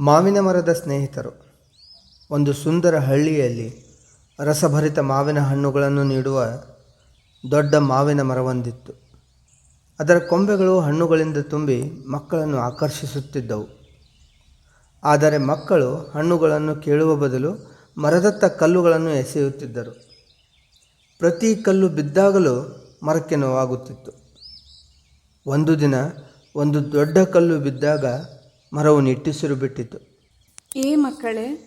ಮಾವಿನ ಮರದ ಸ್ನೇಹಿತರು, ಒಂದು ಸುಂದರ ಹಳ್ಳಿಯಲ್ಲಿ ರಸಭರಿತ ಮಾವಿನ ಹಣ್ಣುಗಳನ್ನು ನೀಡುವ ದೊಡ್ಡ ಮಾವಿನ ಮರವೊಂದಿತ್ತು. ಅದರ ಕೊಂಬೆಗಳು ಹಣ್ಣುಗಳಿಂದ ತುಂಬಿ ಮಕ್ಕಳನ್ನು ಆಕರ್ಷಿಸುತ್ತಿದ್ದವು. ಆದರೆ ಮಕ್ಕಳು ಹಣ್ಣುಗಳನ್ನು ಕೇಳುವ ಬದಲು ಮರದತ್ತ ಕಲ್ಲುಗಳನ್ನು ಎಸೆಯುತ್ತಿದ್ದರು. ಪ್ರತಿ ಕಲ್ಲು ಬಿದ್ದಾಗಲೂ ಮರಕ್ಕೆ ನೋವಾಗುತ್ತಿತ್ತು. ಒಂದು ದಿನ ಒಂದು ದೊಡ್ಡ ಕಲ್ಲು ಬಿದ್ದಾಗ ಮರವು ನಿಟ್ಟುಸಿರು ಬಿಟ್ಟಿತು ಏ ಮಕ್ಕಳೇ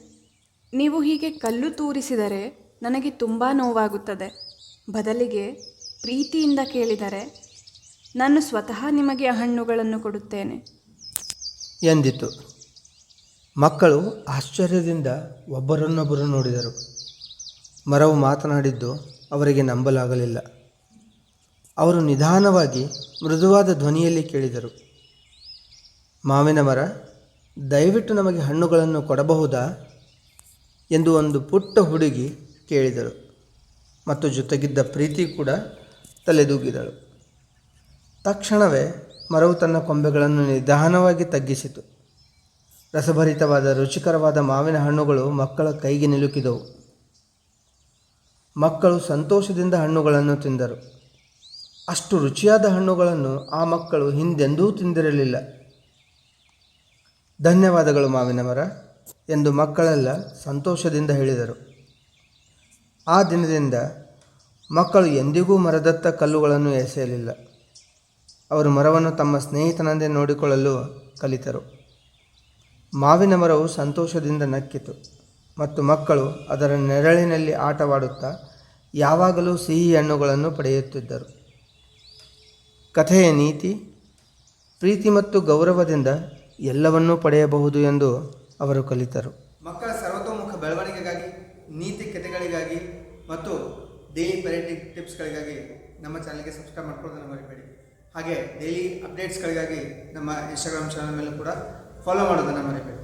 ನೀವು ಹೀಗೆ ಕಲ್ಲು ತೂರಿಸಿದರೆ ನನಗೆ ತುಂಬ ನೋವಾಗುತ್ತದೆ. ಬದಲಿಗೆ ಪ್ರೀತಿಯಿಂದ ಕೇಳಿದರೆ ನಾನು ಸ್ವತಃ ನಿಮಗೆ ಆ ಹಣ್ಣುಗಳನ್ನು ಕೊಡುತ್ತೇನೆ. ಎಂದಿತು. ಮಕ್ಕಳು ಆಶ್ಚರ್ಯದಿಂದ ಒಬ್ಬರನ್ನೊಬ್ಬರು ನೋಡಿದರು. ಮರವು ಮಾತನಾಡಿದ್ದು ಅವರಿಗೆ ನಂಬಲಾಗಲಿಲ್ಲ. ಅವರು ನಿಧಾನವಾಗಿ ಮೃದುವಾದ ಧ್ವನಿಯಲ್ಲಿ ಕೇಳಿದರು. ಮಾವಿನ ಮರ, ದಯವಿಟ್ಟು ನಮಗೆ ಹಣ್ಣುಗಳನ್ನು ಕೊಡಬಹುದಾ ಎಂದು ಒಂದು ಪುಟ್ಟ ಹುಡುಗಿ ಕೇಳಿದಳು ಮತ್ತು ಜೊತೆಗಿದ್ದ ಪ್ರೀತಿ ಕೂಡ ತಲೆದೂಗಿದಳು. ತಕ್ಷಣವೇ ಮರವು ತನ್ನ ಕೊಂಬೆಗಳನ್ನು ನಿಧಾನವಾಗಿ ತಗ್ಗಿಸಿತು. ರಸಭರಿತವಾದ, ರುಚಿಕರವಾದ ಮಾವಿನ ಹಣ್ಣುಗಳು ಮಕ್ಕಳ ಕೈಗೆ ನಿಲುಕಿದವು. ಮಕ್ಕಳು ಸಂತೋಷದಿಂದ ಹಣ್ಣುಗಳನ್ನು ತಿಂದರು. ಅಷ್ಟು ರುಚಿಯಾದ ಹಣ್ಣುಗಳನ್ನು ಆ ಮಕ್ಕಳು ಹಿಂದೆಂದೂ ತಿಂದಿರಲಿಲ್ಲ. ಧನ್ಯವಾದಗಳು ಮಾವಿನ ಮರ ಎಂದು ಮಕ್ಕಳೆಲ್ಲ ಸಂತೋಷದಿಂದ ಹೇಳಿದರು. ಆ ದಿನದಿಂದ ಮಕ್ಕಳು ಎಂದಿಗೂ ಮರದತ್ತ ಕಲ್ಲುಗಳನ್ನು ಎಸೆಯಲಿಲ್ಲ. ಅವರು ಮರವನ್ನು ತಮ್ಮ ಸ್ನೇಹಿತನಂತೆ ನೋಡಿಕೊಳ್ಳಲು ಕಲಿತರು. ಮಾವಿನ ಮರವು ಸಂತೋಷದಿಂದ ನಕ್ಕಿತು ಮತ್ತು ಮಕ್ಕಳು ಅದರ ನೆರಳಿನಲ್ಲಿ ಆಟವಾಡುತ್ತಾ ಯಾವಾಗಲೂ ಸಿಹಿ ಹಣ್ಣುಗಳನ್ನು ಪಡೆಯುತ್ತಿದ್ದರು. ಕಥೆಯ ನೀತಿ, ಪ್ರೀತಿ ಮತ್ತು ಗೌರವದಿಂದ ಎಲ್ಲವನ್ನೂ ಪಡೆಯಬಹುದು ಎಂದು ಅವರು ಕಲಿತರು. ಮಕ್ಕಳ ಸರ್ವತೋಮುಖ ಬೆಳವಣಿಗೆಗಾಗಿ, ನೀತಿ ಕಥೆಗಳಿಗಾಗಿ ಮತ್ತು ಡೈಲಿ ಪೇರೆಂಟಿಂಗ್ ಟಿಪ್ಸ್ಗಳಿಗಾಗಿ ನಮ್ಮ ಚಾನಲ್ಗೆ ಸಬ್ಸ್ಕ್ರೈಬ್ ಮಾಡ್ಕೊಳ್ಳೋದನ್ನು ಮರಿಬೇಡಿ. ಹಾಗೆ ಡೈಲಿ ಅಪ್ಡೇಟ್ಸ್ಗಳಿಗಾಗಿ ನಮ್ಮ ಇನ್ಸ್ಟಾಗ್ರಾಮ್ ಚಾನಲ್ ಮೇಲೂ ಕೂಡ ಫಾಲೋ ಮಾಡೋದನ್ನು ಮರಿಬೇಡಿ.